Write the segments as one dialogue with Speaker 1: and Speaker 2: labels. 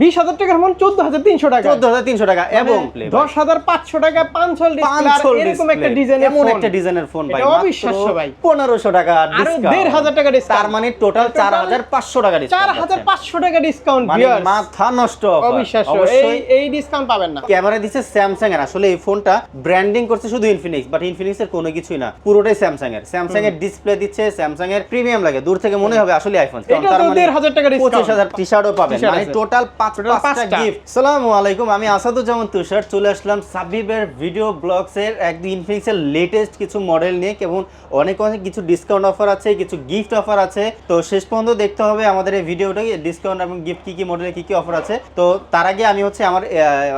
Speaker 1: বিশ হাজার টাকার ফোন চোদ্দ হাজার তিনশো টাকা।
Speaker 2: চোদ্দ হাজার তিনশো টাকা এবং
Speaker 1: মানে দশ হাজার পাঁচশো টাকা পাঁচ এরকম একটা ডিজাইনের
Speaker 2: এমন একটা ডিজাইনের ফোন ভাই
Speaker 1: অবিশ্বাস্য ভাই।
Speaker 2: পনেরোশো টাকা আরও
Speaker 1: দেড় হাজার টাকা
Speaker 2: তার মানে টোটাল চার হাজার পাঁচশো টাকা
Speaker 1: চার হাজার পাঁচশো টাকা ডিসকাউন্ট
Speaker 2: মানে মাথা নষ্ট
Speaker 1: অবিশ্বাস্য। এই এই ডিসকাউন্ট পাবেন না।
Speaker 2: ক্যামেরা দিচ্ছে স্যামসাং এর আসলে এই ফোনটা ব্র্যান্ডিং করছে শুধু ইনফিনিক্স বাট ইনফিনিক্স এর কোনো কিছুই না। পুরোটাই স্যামসাং এর স্যামসাং এর ডিসপ্লে দিচ্ছে স্যামসাং এর প্রিমিয়াম লাগে। দূর থেকে মনে হবে আসলে আইফোন
Speaker 1: এটা দেড় হাজার টাকা।
Speaker 2: পঁচিশ হাজার টি শার্টও পাবেন মানে টোটাল পাঁচ
Speaker 1: Total
Speaker 2: পাঁচটা
Speaker 1: পাঁচটা।
Speaker 2: গিফট সালামু আলাইকুম আমি আসাদুজ্জামান তুষার চলে আসলাম সাবিবের ভিডিও ব্লগস একদম ইনফিনিক্স লেটেস্ট কিছু মডেল নিয়ে এবং অনেক অনেক কিছু ডিসকাউন্ট অফার আছে কিছু গিফট অফার আছে। তো শেষ পর্যন্ত দেখতে হবে আমাদের এই ভিডিওটা ডিসকাউন্ট এবং গিফট কি কি মডেলে কি কি অফার আছে। তো তার আগে আমি হচ্ছে আমার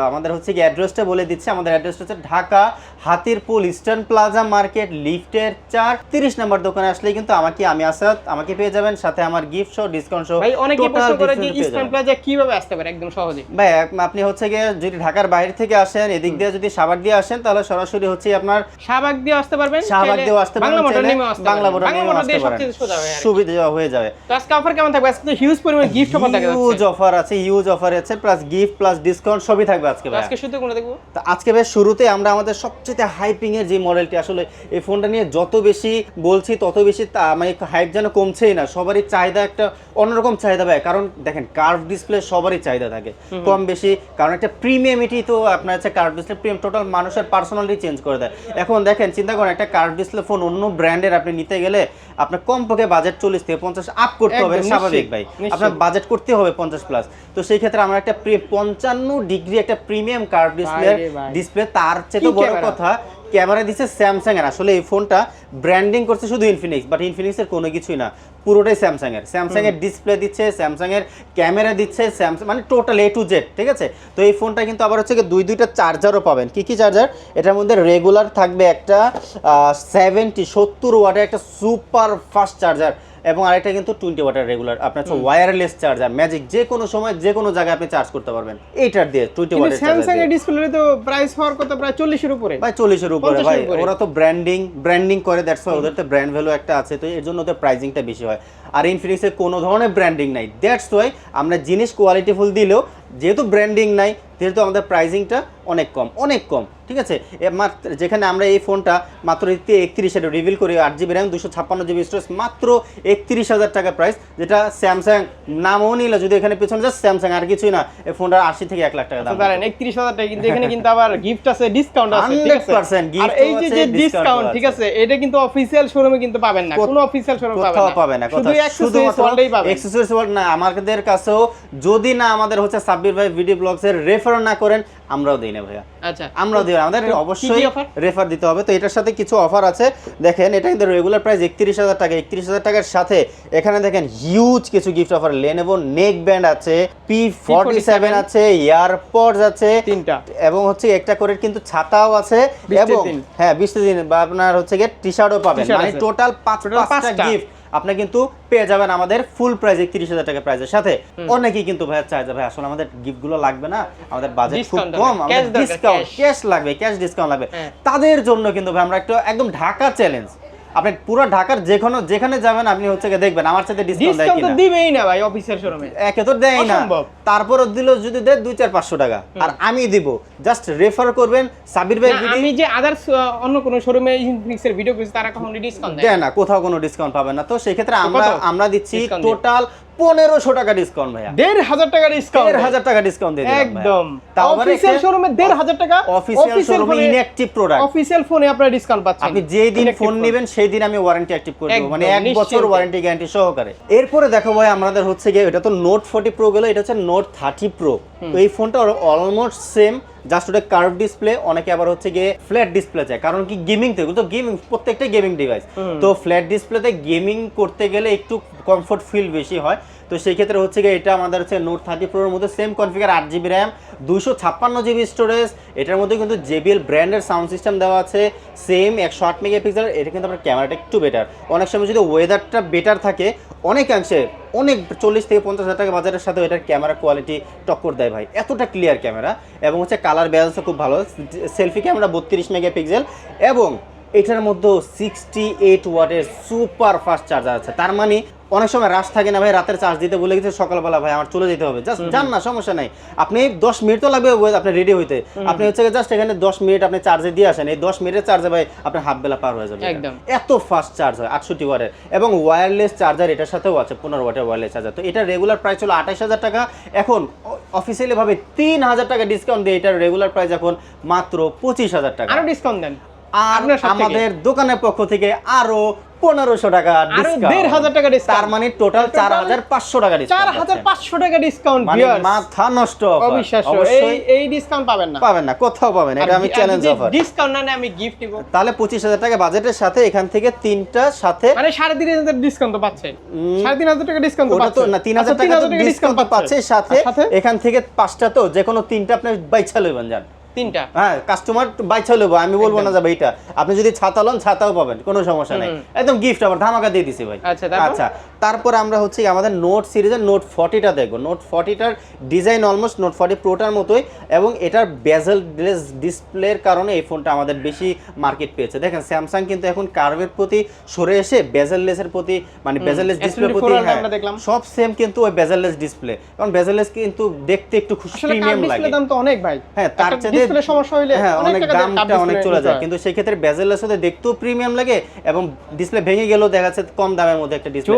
Speaker 2: আমাদের হচ্ছে কি অ্যাড্রেসটা বলে দিচ্ছি। আমাদের অ্যাড্রেসটা হচ্ছে Dhaka Hatirpool Eastern Plaza market লিফটের চার তিরিশ নম্বর দোকানে আসলে কিন্তু আমাকে আমি আসাদ আমাকে পেয়ে যাবেন। সাথে আমার গিফট সহ ডিসকাউন্ট সহ
Speaker 1: ভাই অনেকে প্রশ্ন করে যে ইস্টার্ন প্লাজা কীভাবে আসতে পারে একদম সহজে।
Speaker 2: ভাই আপনি হচ্ছে গিয়ে যদি ঢাকার বাইরে থেকে আসেন এদিক দিয়ে যদি সাভার দিয়ে আসেন তাহলে সরাসরি হচ্ছে আপনার
Speaker 1: শাহবাগ দিয়ে আসতে পারবেন চাইলে
Speaker 2: দিয়েও আসতে
Speaker 1: বাংলা মোটর আসতে পারবেন।
Speaker 2: মোটর
Speaker 1: বাংলা মোটর দিয়ে
Speaker 2: আসতে পারেন।
Speaker 1: সবচেয়ে সোজা হয়।
Speaker 2: সুবিধা হয়ে যাবে।
Speaker 1: তো আজকে অফার কেমন থাকবে? আজকে তো হিউজ পরিমাণ গিফট অফার দেখা
Speaker 2: হিউজ অফার আছে হিউজ অফার আছে প্লাস গিফট প্লাস ডিসকাউন্ট সবই থাকবে আজকে ভাই।
Speaker 1: আজকে শুধু কোনটা দেখব?
Speaker 2: তো আজকে ভাই শুরুতে আমরা আমাদের সবচেয়ে হাইপিং এর যে মডেলটি আসলে এই ফোনটা নিয়ে যত বেশি বলছি তত বেশি মানে হাইপ যেন কমছেই না সবারই চাহিদা একটা অন্যরকম চাহিদা ভাই। কারণ দেখেন কার্ভ ডিসপ্লে সবারই চাহিদা থাকে। কম বেশি কারণ একটা প্রিমিয়ামিটি তো আপনার হচ্ছে কার্ভ ডিসপ্লে প্রিমিয়াম টোটাল মানুষের পার্সোনালিটি চেঞ্জ করে দেয়। এখন দেখেন চিন্তা করেন একটা কার্ভ ডিসপ্লে ফোন অন্য ব্র্যান্ডের আপনি নিতে গেলে আপনার কমপক্ষে বাজেট চল্লিশ থেকে পঞ্চাশ আপ করতে হবে স্বাভাবিক ভাই। আপনার বাজেট করতে হবে পঞ্চাশ প্লাস তো সেই ক্ষেত্রে আমরা একটা পঞ্চান্ন ডিগ্রি একটা প্রিমিয়াম কার্ভ ডিসপ্লে। ডিসপ্লে তার চেয়ে
Speaker 1: কি
Speaker 2: বড় কথা ক্যামেরা দিচ্ছে স্যামসাং এর। আসলে এই ফোনটা ব্র্যান্ডিং করছে শুধু ইনফিনিক্স বাট ইনফিনিক্স এর কোনো কিছুই না। পুরোটাই স্যামসাং এর। স্যামসাং এর ডিসপ্লে দিচ্ছে স্যামসাং এর ক্যামেরা দিচ্ছে স্যামসাং মানে টোটাল এ টু জেড ঠিক আছে? তো এই ফোনটা কিন্তু আবার হচ্ছে দুই দুইটা চার্জারও পাবেন। কি কি চার্জার এটার মধ্যে রেগুলার থাকবে একটা সেভেন্টি সত্তর ওয়াটের একটা সুপার ফাস্ট চার্জার এবং আরেকটা কিন্তু টোয়েন্টি ওয়াটার রেগুলার আপনার হচ্ছে ওয়্যারলেস চার্জার ম্যাজিক যে কোনো সময় যে কোনো জায়গায় আপনি চার্জ করতে পারবেন। এইটার দিয়ে টোয়েন্টি ওয়াটার
Speaker 1: স্যামসাং এর ডিসপ্লে তো প্রাইস হওয়ার কথা প্রায় চল্লিশের উপরে।
Speaker 2: ভাই চল্লিশের উপরে
Speaker 1: 50 এর
Speaker 2: ভাই
Speaker 1: উপরে।
Speaker 2: ওরা তো ব্র্যান্ডিং ব্র্যান্ডিং করে দ্যাটস ওয়াই ওদের তো ব্র্যান্ড ভ্যালু একটা আছে তো এর জন্য ওদের প্রাইসিংটা বেশি হয়। আর ইনফিনিক্সের কোনো ধরনের ব্র্যান্ডিং নাই। দ্যাটস ওয়াই আমরা জিনিস কোয়ালিটিফুল দিলেও যেহেতু ব্র্যান্ডিং নাই যেহেতু আমাদের প্রাইসিংটা অনেক কম অনেক কম ঠিক আছে? মাত্র যেখানে আমরা এই ফোনটা মাত্র একত্রিশ হাজার রিভিল করি আট জিবি র্যাম দুশো ছাপ্পান্ন জিবি স্টোরেজ মাত্র একত্রিশ হাজার টাকা প্রাইস যেটা স্যামসাং নামও নিলে যদি এখানে পেছনে যা স্যামসাং আর কিছুই না। এই ফোনটা আশি থেকে এক লাখ টাকা দাম
Speaker 1: ধরেন একত্রিশ হাজার টাকা কিন্তু এখানে কিন্তু আবার গিফট আছে ডিসকাউন্ট আছে ঠিক আছে?
Speaker 2: 100% gift
Speaker 1: আর এই যে যে ডিসকাউন্ট ঠিক আছে এটা কিন্তু অফিসিয়াল শোরুমে কিন্তু পাবেন না কোনো অফিসিয়াল শোরুমে পাবেন না।
Speaker 2: পাবে না
Speaker 1: শুধু অ্যাক্সেসরিজ ওয়ার্ল্ডেই পাবেন।
Speaker 2: অ্যাক্সেসরিজ ওয়ার্ল্ড না আমাদের কাছেও যদি না আমাদের হচ্ছে সাব্বির ভাই ভিডিও ব্লগস এর রেফার না করেন আমরাও দেই না ভাইয়া।
Speaker 1: আচ্ছা।
Speaker 2: আমরাও দিই আমাদের অবশ্যই রেফার দিতে হবে। তো এটার সাথে কিছু অফার আছে। দেখেন এটা কিন্তু রেগুলার প্রাইস একত্রিশ হাজার টাকা। একত্রিশ হাজার টাকার সাথে এখানে দেখেন হিউজ কিছু gift offer Lenovo neck band আছে পি ফর্টি সেভেন আছে ইয়ারপডস আছে
Speaker 1: তিনটা।
Speaker 2: এবং হচ্ছে একটা করে কিন্তু ছাতাও আছে এবং হ্যাঁ বিশ দিন বা আপনার হচ্ছে গিয়ে টি শার্টও পাবেন। মানে টোটাল পাঁচ পাঁচটা
Speaker 1: পাঁচটা।
Speaker 2: গিফট আপনি কিন্তু পেয়ে যাবেন আমাদের ফুল প্রাইজে তিরিশ হাজার টাকা প্রাইজের সাথে। অনেকেই কিন্তু ভাইয়া চাই যে ভাই আসলে আমাদের গিফটগুলো লাগবে না আমাদের বাজেট খুব কম আমাদের ডিসকাউন্ট ক্যাশ লাগবে ক্যাশ ডিসকাউন্ট লাগবে।
Speaker 1: হ্যাঁ।
Speaker 2: তাদের জন্য কিন্তু ভাই আমরা একটু একদম ঢাকা চ্যালেঞ্জ আপনি পুরো ঢাকার যে কোনো যেখানে যাবেন আপনি হচ্ছে দেখবেন আমার সাথে ডিসকাউন্ট দেয় কিনা।
Speaker 1: দিবেই না ভাই অফিসের শোরুমে
Speaker 2: একে তো দেয় না।
Speaker 1: অসম্ভব।
Speaker 2: তারপরও দিল যদি দেয় দুই চার পাঁচশো টাকা। আর আমি দিব। জাস্ট রেফার করবেন সাবির ভাই
Speaker 1: আমি যে আদার্স অন্য কোনো শোরুমে ইনফিনিক্সের ভিডিও করেছি তারা কখনো ডিসকাউন্ট দেয়
Speaker 2: না। কোথাও কোনো ডিসকাউন্ট পাবেন না। তো সেক্ষেত্রে
Speaker 1: ক্ষেত্রে
Speaker 2: আমরা আমরা দিচ্ছি টোটাল পনেরোশো টাকা ডিসকাউন্ট ভাইয়া।
Speaker 1: দেড় হাজার টাকা ডিসকাউন্ট
Speaker 2: দেড় হাজার টাকা ডিসকাউন্ট দিয়ে
Speaker 1: একদম। অফিসিয়াল শোরুমে দেড় হাজার টাকা
Speaker 2: অফিসিয়াল শোরুমে ইনঅ্যাক্টিভ প্রোডাক্ট
Speaker 1: অফিসিয়াল ফোনে আপনারা ডিসকাউন্ট পাচ্ছেন।
Speaker 2: আপনি যেই দিন ফোন। নেবেন সেই দিন আমি ওয়ারেন্টি অ্যাক্টিভ করে দেবো। মানে এক বছর ওয়ারেন্টি গ্যারান্টি সহকারে। এরপরে দেখো ভাই আমাদের হচ্ছে গিয়ে এটা তো নোট ফোর্টি প্রো গেলো এটা হচ্ছে নোট থার্টি প্রো তো এই ফোনটা অলমোস্ট সেম জাস্ট ওটা কার্ভ ডিসপ্লে অনেকে আবার হচ্ছে গিয়ে ফ্ল্যাট ডিসপ্লে চায়। কারণ কি গেমিং তো এগুলো তো গেমিং প্রত্যেকটা গেমিং ডিভাইস তো ফ্ল্যাট ডিসপ্লেতে গেমিং করতে গেলে একটু কমফোর্ট ফিল বেশি হয়। তো সেই ক্ষেত্রে হচ্ছে গিয়ে এটা আমাদের হচ্ছে নোট থার্টি প্রোর মধ্যে সেম কনফিগার আট জিবি র্যাম দুশো ছাপ্পান্ন জিবি স্টোরেজ এটার মধ্যে কিন্তু জেবিএল ব্র্যান্ডের সাউন্ড সিস্টেম দেওয়া আছে। সেম একশো আট মেগাপিক্সেল এটা কিন্তু আপনার ক্যামেরাটা একটু বেটার অনেক সময় যদি ওয়েদারটা বেটার থাকে অনেকাংশে অনেক চল্লিশ থেকে পঞ্চাশ হাজার টাকা বাজারের সাথে এটার ক্যামেরা কোয়ালিটি টক্কর দেয় ভাই। এতটা ক্লিয়ার ক্যামেরা এবং হচ্ছে কালার ব্যালেন্সও খুব ভালো। সেলফি ক্যামেরা বত্রিশ মেগাপিক্সেল এবং এটার মধ্যেও সিক্সটি এইট ওয়াটের সুপার ফাস্ট চার্জার আছে। তার মানে অনেক সময় রাশ থাকে না ভাই রাতের চার্জ দিতে বলে গেছে সকালবেলা ভাই আমার চলে যেতে হবে। জাস্ট যান না সমস্যা নাই। আপনি দশ মিনিট তো লাগবে আপনি রেডি হইতে। আপনি হচ্ছে জাস্ট এখানে দশ মিনিট আপনি চার্জে দিয়ে আসেন। এই দশ মিনিটের চার্জে ভাই আপনার হাফ বেলা পার হয়ে যাবে। এত ফাস্ট চার্জ হয় আটষট্টি ওয়াটের এবং ওয়্যারলেস চার্জার এটার সাথেও আছে পনেরো ওয়াটের ওয়্যারলেস চার্জার তো এটা রেগুলার প্রাইস ছিল আঠাশ হাজার টাকা। এখন অফিসিয়ালি ভাবে তিন হাজার টাকা ডিসকাউন্ট দিয়ে এটার রেগুলার প্রাইস এখন মাত্র পঁচিশ হাজার টাকা।
Speaker 1: আরও ডিসকাউন্ট দেন।
Speaker 2: আর। আমাদের দোকানের পক্ষ থেকে আরও পনেরোশো টাকা আরও
Speaker 1: দেড় হাজার টাকা
Speaker 2: তার মানে টোটাল চার হাজার পাঁচশো টাকা
Speaker 1: চার হাজার পাঁচশো টাকা ডিসকাউন্ট
Speaker 2: মানে মাথা নষ্ট।
Speaker 1: অবিশ্বাস্য। এই ডিসকাউন্ট পাবেন না।
Speaker 2: পাবেন না কোথাও পাবেন এটা আমি চ্যালেঞ্জ অফার
Speaker 1: ডিসকাউন্ট না আমি গিফট দিব
Speaker 2: তাহলে পঁচিশ হাজার টাকা বাজেটের সাথে এখান থেকে তিনটা সাথে
Speaker 1: মানে সাড়ে তিন হাজার ডিসকাউন্ট তো পাচ্ছে। সাড়ে তিন হাজার টাকা ডিসকাউন্ট
Speaker 2: ওটা তো না তিন হাজার টাকা ডিসকাউন্ট পাচ্ছে। সাথে।
Speaker 1: সাথে?
Speaker 2: এখান থেকে পাঁচটা তো যে কোনো তিনটা আপনি বাইছা লইবেন যান
Speaker 1: তিনটা।
Speaker 2: হ্যাঁ কাস্টমার বাইছা লইব আমি বলব না যাবে এইটা আপনি যদি ছাতা লন ছাতাও পাবেন কোনো সমস্যা নাই। একদম গিফট আবার ধামাকা দিয়ে দিছি ভাই।
Speaker 1: আচ্ছা, তারপর?
Speaker 2: আচ্ছা তারপর আমরা হচ্ছে আমাদের নোট সিরিজের নোট ফর্টিটা দেখব। নোট ফর্টিটার ডিজাইন অলমোস্ট নোট ফর্টি প্রোটার মতোই এবং এটার বেজেল ডিসপ্লের কারণে এই ফোনটা আমাদের বেশি মার্কেট পেয়েছে। দেখেন স্যামসাং কিন্তু এখন কার্ভের প্রতি সরে এসে বেজেললেসের প্রতি মানে বেজেললেস ডিসপ্লের প্রতি হ্যাঁ। সব সেম কিন্তু ওই বেজেললেস ডিসপ্লে কারণ বেজেললেস কিন্তু দেখতে একটু
Speaker 1: আসলে
Speaker 2: প্রিমিয়াম লাগে।
Speaker 1: দাম তো অনেক ভাই।
Speaker 2: হ্যাঁ তার চেয়ে
Speaker 1: ডিসপ্লে সমস্যা হইলে
Speaker 2: হ্যাঁ অনেক দামটা অনেক চলে যায়। কিন্তু সেই ক্ষেত্রে বেজেলের সাথে দেখতেও প্রিমিয়াম লাগে এবং ডিসপ্লে ভেঙে গেলেও দেখা যাচ্ছে কম দামের মধ্যে একটা ডিসপ্লে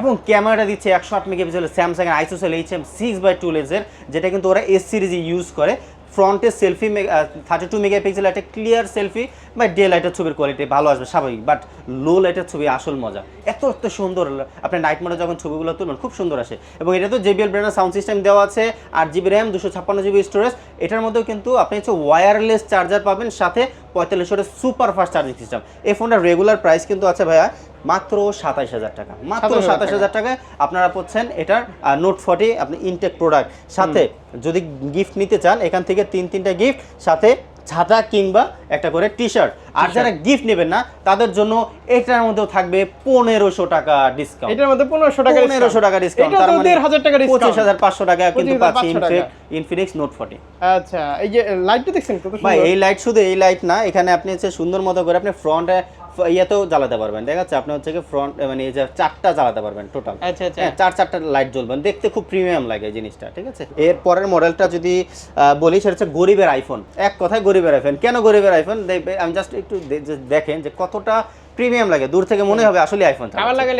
Speaker 2: এবং ক্যামেরাটা দিচ্ছে একশো আট মেগাপিক্সেল স্যামসাং এর ISOCELL H M six by two লেন্সের যেটা কিন্তু ওরা এস সিরিজে ইউজ করে। ফ্রন্টে সেলফি থার্টি টু মেগাপিক্সেল একটা ক্লিয়ার সেলফি বা ডে লাইটের ছবির কোয়ালিটি ভালো আসবে, স্বাভাবিক। বাট লো লাইটের ছবি আসল মজা। এত এত সুন্দর আপনি নাইট মোডে যখন ছবিগুলো তুলবেন, খুব সুন্দর আসে। এবং এটা তো জেবিএল ব্র্যান্ডের সাউন্ড সিস্টেম দেওয়া আছে, আট জিবি র্যাম দুশো ছাপ্পান্ন জিবি স্টোরেজ এটার মধ্যেও কিন্তু আপনি হচ্ছে ওয়্যারলেস চার্জার পাবেন, সাথে পঁয়তাল্লিশ সুপার ফাস্ট চার্জিং সিস্টেম এই ফোনটার রেগুলার প্রাইস কিন্তু আছে ভাইয়া মাত্র সাতাইশ হাজার টাকা। মাত্র
Speaker 1: 27,000
Speaker 2: সাতাশ হাজার টাকায় আপনারা পাচ্ছেন এটার নোট ফর্টি আপনি ইনটেক প্রোডাক্ট সাথে যদি গিফট নিতে চান এখান থেকে তিন তিনটা গিফট সাথে ছাতা কিংবা একটা করে টি শার্ট আর যারা গিফট নেবেন না তাদের জন্য এটার মধ্যেও থাকবে পনেরোশো টাকা ডিসকাউন্ট
Speaker 1: এটার মধ্যে পনেরোশো টাকা
Speaker 2: পনেরোশো টাকা ডিসকাউন্ট তার মানে
Speaker 1: হাজার টাকা
Speaker 2: পঁচিশ হাজার পাঁচশো টাকা কিন্তু পাচ্ছি ইনফিনিক্স নোট ফর্টি
Speaker 1: আচ্ছা এই যে লাইটটা দেখছেন
Speaker 2: ভাই এই লাইট শুধু এই লাইট না এখানে আপনি হচ্ছে সুন্দর মতো করে আপনি ফ্রন্টে ইয়েতেও জ্বালাতে পারবেন। দেখা যাচ্ছে আপনি হচ্ছে ফ্রন্ট মানে এই যে চারটা জ্বালাতে পারবেন টোটাল
Speaker 1: আচ্ছা আচ্ছা।
Speaker 2: হ্যাঁ চার চারটা লাইট জ্বলবেন দেখতে খুব প্রিমিয়াম লাগে জিনিসটা ঠিক আছে? এর পরের মডেলটা যদি বলি সেটা হচ্ছে গরিবের আইফোন এক কথায় গরিবের আইফোন কেন গরিবের আইফোন আমি জাস্ট একটু দেখেন যে কতটা প্রিমিয়াম লাগে। দূর থেকে মনে হবে আসলে আইফোন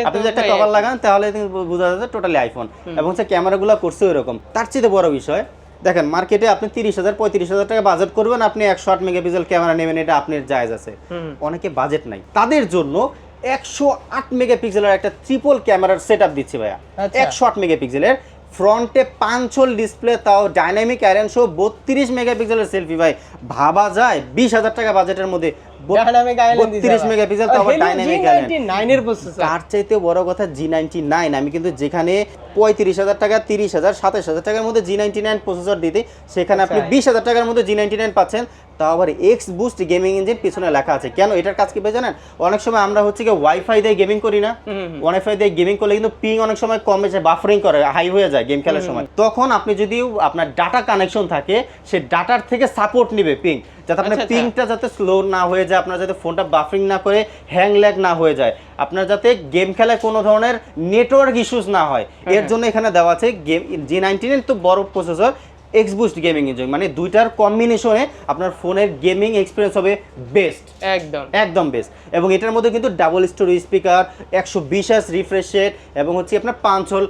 Speaker 2: আপনি যদি একটা কভার লাগান তাহলে বোঝা যাচ্ছে টোটালি আইফোন এবং হচ্ছে ক্যামেরাগুলো করছে ওইরকম। তার চেয়ে বড় বিষয় দেখেন মার্কেটে আপনি তিরিশ হাজার পঁয়ত্রিশ হাজার টাকা বাজেট করবেন আপনি একশো আট মেগাপিক্সেল ক্যামেরা নেবেন এটা আপনার জায়েজ আছে। অনেকে বাজেট নাই। তাদের জন্য একশো আট মেগাপিক্সেলের একটা ট্রিপল ক্যামেরার সেট আপ দিচ্ছে ভাইয়া।
Speaker 1: আচ্ছা।
Speaker 2: একশো আট মেগাপিক্সেলের। ফ্রন্টে পাঁচল ডিসপ্লে তাও ডাইনামিক আয়রন শো বত্রিশ মেগাপিক্সেলের সেলফি ভাই। ভাবা যায় বিশ হাজার টাকা বাজেটের মধ্যে
Speaker 1: Dynamic island দিছে
Speaker 2: বত্রিশ মেগাপিক্সেল তাও ডাইনামিক
Speaker 1: G99
Speaker 2: তার চাইতে বড় কথা জি নাইনটি নাইন আমি কিন্তু যেখানে পঁয়ত্রিশ হাজার টাকা তিরিশ হাজার সাতাশ হাজার টাকার মধ্যে জি নাইনটি নাইন প্রসেসর দিতে সেখানে আপনি
Speaker 1: আচ্ছা।
Speaker 2: বিশ হাজার টাকার মধ্যে জি নাইনটি নাইন পাচ্ছেন। তাও আবার এক্স বুস্ট গেমিং ইঞ্জিন পিছনে লেখা আছে। কেন? এটার কাজ কি পেয়ে জানেন? অনেক সময় আমরা হচ্ছে কি ওয়াইফাই দিয়ে গেমিং করি না। ওয়াইফাই দিয়ে গেমিং করলে কিন্তু পিং অনেক সময় কমে যায় বাফারিং করে হাই হয়ে যায় গেম খেলার সময়। তখন আপনি যদি আপনার ডাটা কানেকশন থাকে সে ডাটার থেকে সাপোর্ট নিবে পিং যাতে আপনার
Speaker 1: আচ্ছা, আচ্ছা।
Speaker 2: পিংটা যাতে স্লো না হয়ে যায় আপনার যাতে ফোনটা বাফারিং না করে হ্যাং ল্যাগ না হয়ে যায়। আপনার যাতে গেম খেলায় কোনো ধরনের নেটওয়ার্ক ইস্যুস না হয়। এর জন্য এখানে দেওয়া আছে গেম জি নাইনটিনের তো বড় processor X boost gaming engine মানে দুইটার কম্বিনেশনে আপনার ফোনের গেমিং এক্সপিরিয়েন্স হবে বেস্ট
Speaker 1: একদম।
Speaker 2: একদম বেস্ট এবং এটার মধ্যে কিন্তু ডাবল স্টোরি স্পিকার একশো বিশ আস রিফ্রেশ রেট এবং হচ্ছে আপনার পাঁচ হল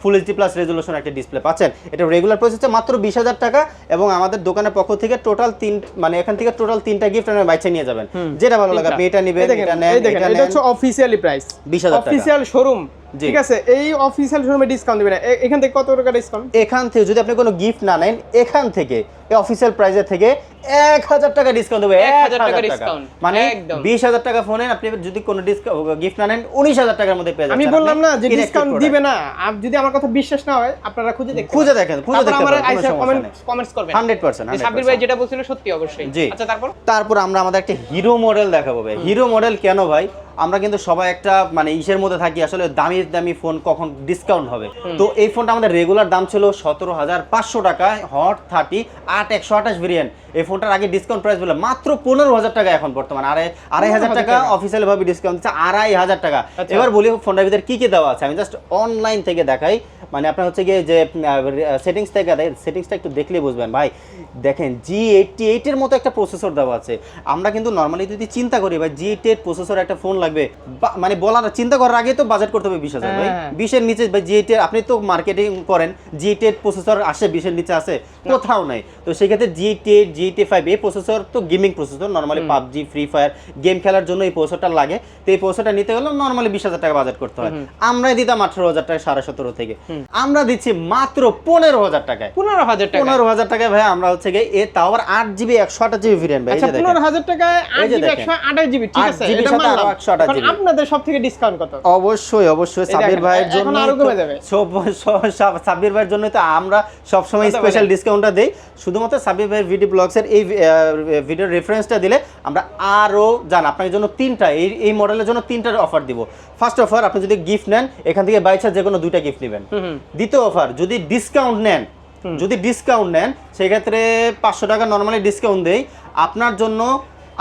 Speaker 2: ফুল এইচডি প্লাস রেজলিউশন একটা ডিসপ্লে পাচ্ছেন। এটা রেগুলার প্রাইস হচ্ছে মাত্র বিশ হাজার টাকা এবং আমাদের দোকানের পক্ষ থেকে টোটাল তিন মানে এখান থেকে টোটাল তিনটা গিফট আপনি বাইচে নিয়ে যাবেন। যেটা ভালো লাগে আপনি এটা নেবেন এটা নেন এটা
Speaker 1: হচ্ছে অফিসিয়ালি প্রাইস
Speaker 2: 20,000 টাকা।
Speaker 1: Official showroom. ঠিক আছে এই অফিসিয়াল শোরুমে ডিসকাউন্ট দিবেন এখান থেকে কত টাকা ডিসকাউন্ট
Speaker 2: এখান থেকে যদি আপনি কোনো গিফট না নেন এখান থেকে এই অফিসিয়াল প্রাইসের থেকে এক হাজার টাকা ডিসকাউন্ট দেবে। এক হাজার টাকা
Speaker 1: discount,
Speaker 2: মানে বিশ হাজার টাকা ফোনে আপনি যদি কোনো গিফট না নেন উনিশ হাজার টাকার মধ্যে পেয়ে
Speaker 1: আমি বললাম না যে ডিসকাউন্ট দিবে না। যদি আমার কথা বিশ্বাস না হয় আপনারা খুঁজে দেখতে
Speaker 2: খুঁজে দেখেন খুঁজে দেখতে
Speaker 1: আমার আইসা কমেন্ট কমেন্টস করবেন।
Speaker 2: 100%,
Speaker 1: যে সাব্বির ভাই যেটা বলছিল সত্যি অবশ্যই। আচ্ছা তারপর?
Speaker 2: তারপর আমরা আমাদের একটা হিরো মডেল দেখাবো ভাই। হিরো মডেল কেন ভাই? আমরা কিন্তু সবাই একটা মানে ইসের মধ্যে থাকি আসলে দামি দামি ফোন কখন ডিসকাউন্ট হবে। তো এই ফোনটা আমাদের রেগুলার দাম ছিল সতেরো হাজার পাঁচশো টাকা হট থার্টি আট একশো আঠাশ ভেরিয়েন্ট এই ফোনটার আগে ডিসকাউন্ট প্রাইস বলে মাত্র পনেরো হাজার টাকা এখন বর্তমানে। আড়াই আড়াই হাজার টাকা। অফিসিয়াল ভাবে ডিসকাউন্ট দিচ্ছে আড়াই হাজার টাকা।
Speaker 1: আচ্ছা।
Speaker 2: এবার বলি ফোনটার ভিতরে কি কি দেওয়া আছে আমি জাস্ট অনলাইন থেকে দেখাই। মানে আপনার হচ্ছে গিয়ে যে সেটিংস থেকে সেটিংসটা একটু দেখলে বুঝবেন। ভাই দেখেন জি এইটটি এইটের মতো একটা প্রসেসর দেওয়া আছে। আমরা কিন্তু নর্মালি যদি চিন্তা করি ভাই জি এইট প্রসেসর একটা ফোন লাগবে মানে বলার চিন্তা করার আগে তো বাজেট করতে হবে বিশ হাজার ভাই।
Speaker 1: হ্যাঁ।
Speaker 2: বিশের নিচে ভাই জি এইটের আপনি তো মার্কেটিং করেন জি এইট প্রসেসর আসে বিশের নিচে আসে কোথাও নাই। তো সেক্ষেত্রে G eight G eight five এই প্রসেসর তো gaming processor normally PUBG free fire game খেলার জন্য এই প্রসেসরটা লাগে। তো এই প্রসেসরটা নিতে গেলে নর্মালি বিশ হাজার টাকা বাজেট করতে হয়। আমরাই দিতাম আঠারো হাজার টাকা সাড়ে সতেরো থেকে। আমরা দিচ্ছি মাত্র পনেরো হাজার টাকায়।
Speaker 1: পনেরো হাজার টাকা
Speaker 2: পনেরো হাজার টাকায় ভাই আমরা হচ্ছে গিয়ে এ আবার আট জিবি একশো আঠাশ জিবি ভেরিয়েন্ট ভাই
Speaker 1: আচ্ছা। পনেরো হাজার টাকায় আট জিবি একশো আঠাশ জিবি ঠিক আছে
Speaker 2: GB
Speaker 1: এটা
Speaker 2: সাথে আরও
Speaker 1: মানলাম।
Speaker 2: 128
Speaker 1: এখন আপনাদের সব থেকে ডিসকাউন্ট কত?
Speaker 2: অবশ্যই অবশ্যই সাবির ভাইয়ের
Speaker 1: এখন
Speaker 2: জন্য
Speaker 1: আরও কমে যাবে।
Speaker 2: সাবির ভাইয়ের জন্য তো আমরা সবসময় স্পেশাল। ডিসকাউন্টটা দেই। শুধুমাত্র সাবির ভাইয়ের ভিডিও ব্লগসের এই ভিডিও রেফারেন্সটা দিলে আমরা আরও জান আপনার জন্য তিনটা এই এই মডেলের জন্য তিনটার অফার দিব। ফার্স্ট অফার আপনি যদি গিফট নেন এখান থেকে বাইচা যে কোনো দুইটা গিফট নেবেন। দ্বিতীয় অফার যদি ডিসকাউন্ট নেন যদি ডিসকাউন্ট নেন সেক্ষেত্রে পাঁচশো টাকা নর্মালি ডিসকাউন্ট দেই। আপনার জন্য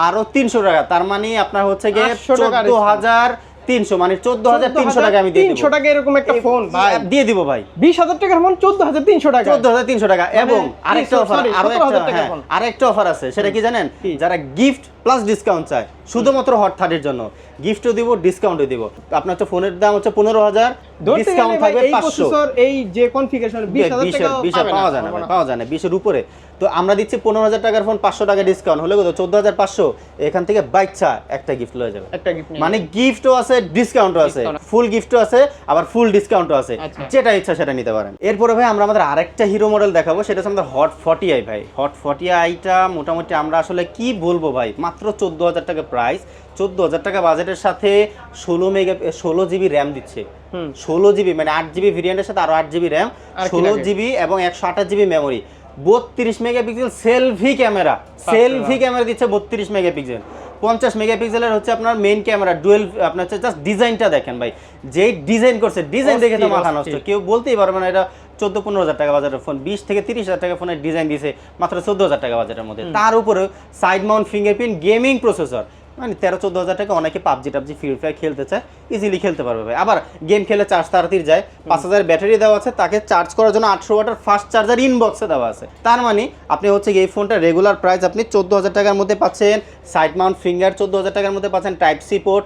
Speaker 2: আরও তিনশো টাকা তার মানে আপনার হচ্ছে গিয়ে
Speaker 1: 800
Speaker 2: চোদ্দ হাজার তিনশো মানে চোদ্দ হাজার তিনশো টাকা আমি দিয়ে
Speaker 1: টাকা এরকম একটা ফোন ভাই।
Speaker 2: দিয়ে দিব ভাই।
Speaker 1: বিশ হাজার টাকার ফোন চোদ্দ হাজার তিনশো টাকা।
Speaker 2: চোদ্দ হাজার তিনশো টাকা। এবং আরেকটা অফার আরও
Speaker 1: 17,000
Speaker 2: একটা হ্যাঁ, আরেকটা অফার আছে। সেটা কি? জানেন? যারা গিফট প্লাস ডিসকাউন্ট চায় শুধুমাত্র হট থার্টির জন্য। গিফটও দিব ডিসকাউন্টও দিব। আপনার হচ্ছে ফোনের দাম হচ্ছে পনেরো হাজার ডিসকাউন্ট থাকবে
Speaker 1: এই
Speaker 2: পাঁচশো।
Speaker 1: এই যে কনফিগারেশন বিশ হাজার
Speaker 2: পাওয়া যায় না পাওয়া যায় না বিশের উপরে। তো আমরা দিচ্ছি পনেরো হাজার টাকার ফোন পাঁচশো টাকা ডিসকাউন্ট হলে কত? চোদ্দ হাজার পাঁচশো। এখান থেকে বাচ্চা একটা গিফট লয়ে যাবে।
Speaker 1: একটা গিফট
Speaker 2: মানে গিফটও আছে ডিসকাউন্টও আছে। ফুল গিফটও আছে আবার ফুল ডিসকাউন্টও আছে।
Speaker 1: আচ্ছা।
Speaker 2: যেটা ইচ্ছা সেটা নিতে পারেন। এরপরে ভাই আমরা আমাদের আরেকটা হিরো মডেল দেখাবো। সেটা হচ্ছে আমাদের হট ফর্টি আই ভাই। হট ফর্টি আইটা মোটামুটি আমরা আসলে কি বলব ভাই? মাত্র চোদ্দ হাজার টাকা প্রাইস চোদ্দ হাজার টাকা বাজেটের সাথে ষোলো মেগা ষোলো জিবি র্যাম দিচ্ছে। ষোলো জিবি মানে আট জিবি ভেরিয়েন্টের সাথে আরও আট জিবি র্যাম ষোলো জিবি এবং একশো আঠাশ জিবি মেমোরি বত্রিশ megapixel selfie camera selfie camera দিচ্ছে বত্রিশ মেগাপিক্সেল পঞ্চাশ মেগাপিক্সেলের হচ্ছে আপনার মেইন ক্যামেরা ডুয়েল আপনার হচ্ছে জাস্ট ডিজাইনটা দেখেন ভাই। যেই ডিজাইন করছে ডিজাইন দেখে তো মাথা নষ্ট। কেউ বলতেই পারবে না এটা চোদ্দ পনেরো হাজার টাকা বাজারের ফোন বিশ থেকে তিরিশ হাজার টাকা ফোনের ডিজাইন দিয়েছে মাত্র চোদ্দ হাজার টাকা বাজারের মধ্যে। তার উপরে side mount fingerprint gaming processor মানে তেরো চোদ্দ হাজার টাকা অনেকে পাবজি টাবজি ফ্রি ফায়ার খেলতে চায় ইজিলি খেলতে পারবে ভাই। আবার গেম খেলে চার্জ তাড়াতাড়ি যায় পাঁচ হাজার ব্যাটারি দেওয়া আছে তাকে চার্জ করার জন্য আটশো ওয়াটার ফাস্ট চার্জার ইনবক্সে দেওয়া আছে। তার মানে আপনি হচ্ছে এই ফোনটা রেগুলার প্রাইস আপনি চোদ্দ হাজার টাকার মধ্যে পাচ্ছেন সাইড মাউন্ট ফিঙ্গার চোদ্দ হাজার টাকার মধ্যে পাচ্ছেন টাইপ সি পোর্ট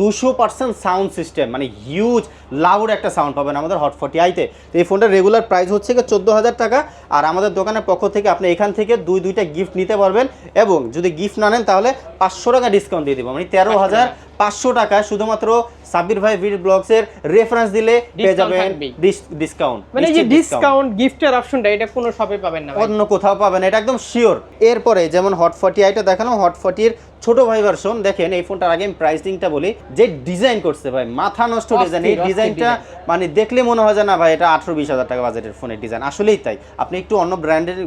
Speaker 2: দুশো পার্সেন্ট সাউন্ড সিস্টেম মানে হিউজ লাউড একটা সাউন্ড পাবেন আমাদের হট ফর্টি আইতে তো। এই ফোনটার রেগুলার প্রাইস হচ্ছে গিয়ে চোদ্দ হাজার টাকা। আর আমাদের দোকানের পক্ষ থেকে আপনি এখান থেকে দুই দুইটা গিফট নিতে পারবেন। এবং যদি গিফট না নেন, তাহলে পাঁচশো টাকা ডিসকাউন্ট দিয়ে দেবো। মানে তেরো হাজার পাঁচশো টাকা শুধুমাত্র সাব্বির ভাই ভিড ব্লগসের রেফারেন্স দিলে পেয়ে যাবেন ডিসকাউন্ট
Speaker 1: মানে যে ডিসকাউন্ট গিফটের অপশনটা এটা কোনো শপে পাবেন না
Speaker 2: অন্য কোথাও পাবেন এটা একদম শিওর এরপরে যেমন হট ফর্টি আইটা দেখানো হট ফর্টির ছোট ভাই ভার্সন দেখেন এই ফোনটার আগে আমি প্রাইসিংটা বলি যে ডিজাইন করছে ভাই মাথা নষ্ট ডিজাইন এই ডিজাইনটা মানে দেখলে মনে হয় যে না ভাই এটা আঠারো বিশ হাজার টাকা বাজেটের ফোনের ডিজাইন আসলেই তাই। আপনি একটু অন্য ব্র্যান্ডের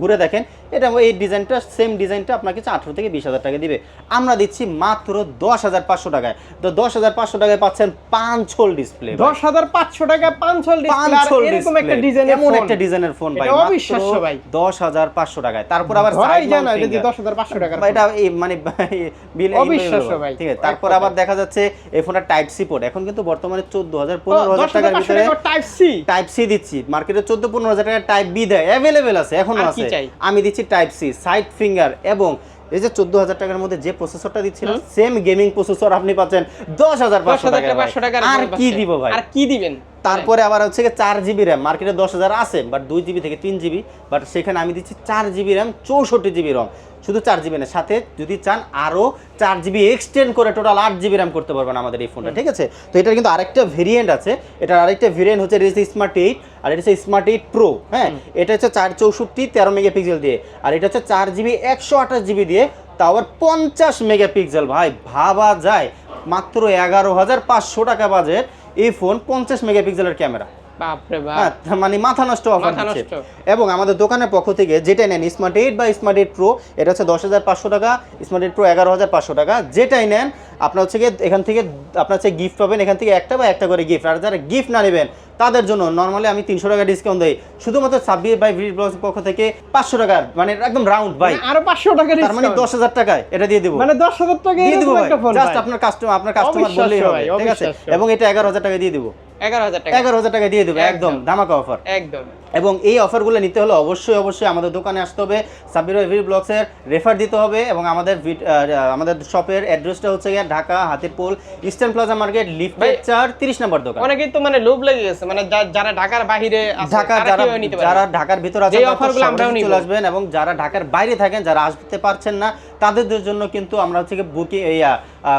Speaker 2: ঘুরে দেখেন এটা এই ডিজাইনটা সেম ডিজাইনটা আপনাকে আঠারো থেকে বিশ হাজার টাকা দিবে। আমরা দিচ্ছি মাত্র দশ হাজার পাঁচশো টাকায়। তো দশ হাজার পাঁচশো টাকায় পাচ্ছেন পাঁচ হোল ডিসপ্লে
Speaker 1: দশ হাজার পাঁচশো টাকা পাঁচ হল ডিসপ্লে এরকম একটা ডিজাইনের
Speaker 2: এমন একটা ডিজাইনের ফোন ভাই
Speaker 1: অবিশ্বাস্য ভাই।
Speaker 2: দশ হাজার পাঁচশো টাকায়। তারপর আবার
Speaker 1: এটা যে দশ হাজার পাঁচশো টাকার
Speaker 2: বা এটা মানে বিল
Speaker 1: অবিশ্বাস্য ভাই।
Speaker 2: ঠিক আছে তারপর আবার দেখা যাচ্ছে এই ফোনটা টাইপ সি পোর্ট এখন কিন্তু বর্তমানে চোদ্দ হাজার পনেরো হাজার টাকার ভিতরে
Speaker 1: টাকা টাইপ সি
Speaker 2: টাইপ সি দিচ্ছি মার্কেটে চোদ্দ পনেরো হাজার টাকা টাইপ বি দেয় অ্যাভেলেবেল আছে
Speaker 1: এখনও
Speaker 2: আছে। আমি দিচ্ছি টাইপ সি সাইড ফিঙ্গার এবং এই যে চোদ্দ হাজার টাকার মধ্যে যে প্রসেসরটা দিচ্ছিলাম সেম গেমিং প্রসেসর আপনি পাচ্ছেন দশ হাজার পাঁচশো টাকা আর কি। দিব ভাই?
Speaker 1: আর কি দিবেন?
Speaker 2: তারপরে আবার হচ্ছে গিয়ে চার জিবি র্যাম মার্কেটে দশ হাজার আছে বাট দুই জিবি থেকে তিন জিবি বাট সেখানে আমি দিচ্ছি চার জিবি র্যাম চৌষট্টি জিবি রম শুধু চার জিবি না সাথে যদি চান আরও চার জিবি এক্সটেন্ড করে টোটাল আট জিবি র্যাম করতে পারবেন আমাদের এই ফোনটা ঠিক আছে? তো এটার কিন্তু আরেকটা ভেরিয়েন্ট আছে। এটার আরেকটা ভেরিয়েন্ট হচ্ছে এটা হচ্ছে স্মার্ট এইট আর এটা হচ্ছে স্মার্ট এইট প্রো হ্যাঁ? এটা হচ্ছে চার চৌষট্টি তেরো মেগাপিক্সেল দিয়ে আর এটা হচ্ছে চার জিবি একশো আঠাশ জিবি দিয়ে তাও আবার পঞ্চাশ মেগাপিক্সেল ভাই ভাবা যায়। মাত্র এগারো হাজার পাঁচশো টাকা বাজেট এই ফোন পঞ্চাশ মেগাপিক্সেলের ক্যামেরা
Speaker 1: বাপরে বাপ।
Speaker 2: হ্যাঁ মানে মাথা নষ্ট অফার দিচ্ছে। এবং আমাদের দোকানের পক্ষ থেকে যেটা নেন স্মার্ট এইট বা স্মার্ট এইট প্রো এটা হচ্ছে দশ হাজার পাঁচশো টাকা স্মার্ট এইট প্রো এগারো হাজার পাঁচশো টাকা। যেটাই নেন আপনার হচ্ছে এখান থেকে আপনার হচ্ছে গিফট পাবেন এখান থেকে একটা বা একটা করে গিফট আর যারা গিফট না নেবেন তাদের জন্য নর্মালি আমি তিনশো টাকা ডিসকাউন্ট দিই। শুধুমাত্র ছাব্বিশ বাই ব্লগের পক্ষ থেকে পাঁচশো টাকা মানে একদম রাউন্ড বাই
Speaker 1: মানে আরও পাঁচশো টাকা
Speaker 2: তার মানে দশ হাজার টাকায় এটা দিয়ে দিব।
Speaker 1: মানে দশ হাজার টাকা
Speaker 2: দিয়ে দিব জাস্ট আপনার কাস্টমার আপনার কাস্টমার বললেই হবে ঠিক আছে? এবং এটা এগারো হাজার টাকা দিয়ে দিব।
Speaker 1: এগারো হাজার টাকা।
Speaker 2: এগারো হাজার টাকা দিয়ে দেবে একদম।
Speaker 1: একদম।
Speaker 2: ধামাকা অফার
Speaker 1: একদম।
Speaker 2: এবং এই অফারগুলো নিতে হলে অবশ্যই অবশ্যই আমাদের দোকানে আসতে হবে। সাব্বির এভরি ব্লগসের রেফার দিতে হবে এবং আমাদের আমাদের শপের অ্যাড্রেসটা হচ্ছে গিয়ে Dhaka Hatirpool Eastern Plaza market লিফটের চার তিরিশ নম্বর দোকান।
Speaker 1: অনেকেই তো মানে লোভ লেগে গেছে মানে যারা ঢাকার
Speaker 2: ঢাকা যারা ঢাকার ভিতর
Speaker 1: অফারগুলো আমরাও
Speaker 2: চলে আসবেন এবং যারা ঢাকার বাইরে থাকেন যারা আসতে পারছেন না তাদের জন্য কিন্তু আমরা হচ্ছে বুকিং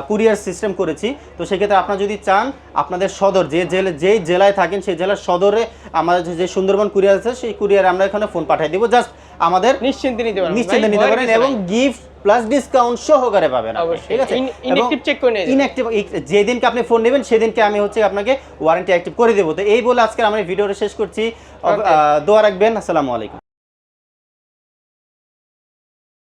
Speaker 2: কুরিয়ার সিস্টেম করেছি। তো সেক্ষেত্রে আপনারা যদি চান আপনাদের সদর যে জেলে যেই জেলায় থাকেন সেই জেলার সদরে আমাদের যে সুন্দরবন কুরিয়ার আছে সেই কুরিয়ারে আমরা এখানে ফোন পাঠিয়ে দিব। জাস্ট আমাদের
Speaker 1: নিশ্চিন্তে নিতে পারেন
Speaker 2: নিশ্চিন্তে নিতে পারেন এবং গিফট প্লাস ডিসকাউন্ট সহকারে পাবেন ঠিক আছে?
Speaker 1: করে
Speaker 2: ইনঅ্যাক্টিভ যেদিনকে আপনি ফোন নেবেন সেদিনকে আমি হচ্ছে আপনাকে ওয়ারেন্টি অ্যাক্টিভ করে দেবো। তো এই বলে আজকে আমরা ভিডিওটা শেষ করছি। দোয়া রাখবেন। আসসালামু আলাইকুম।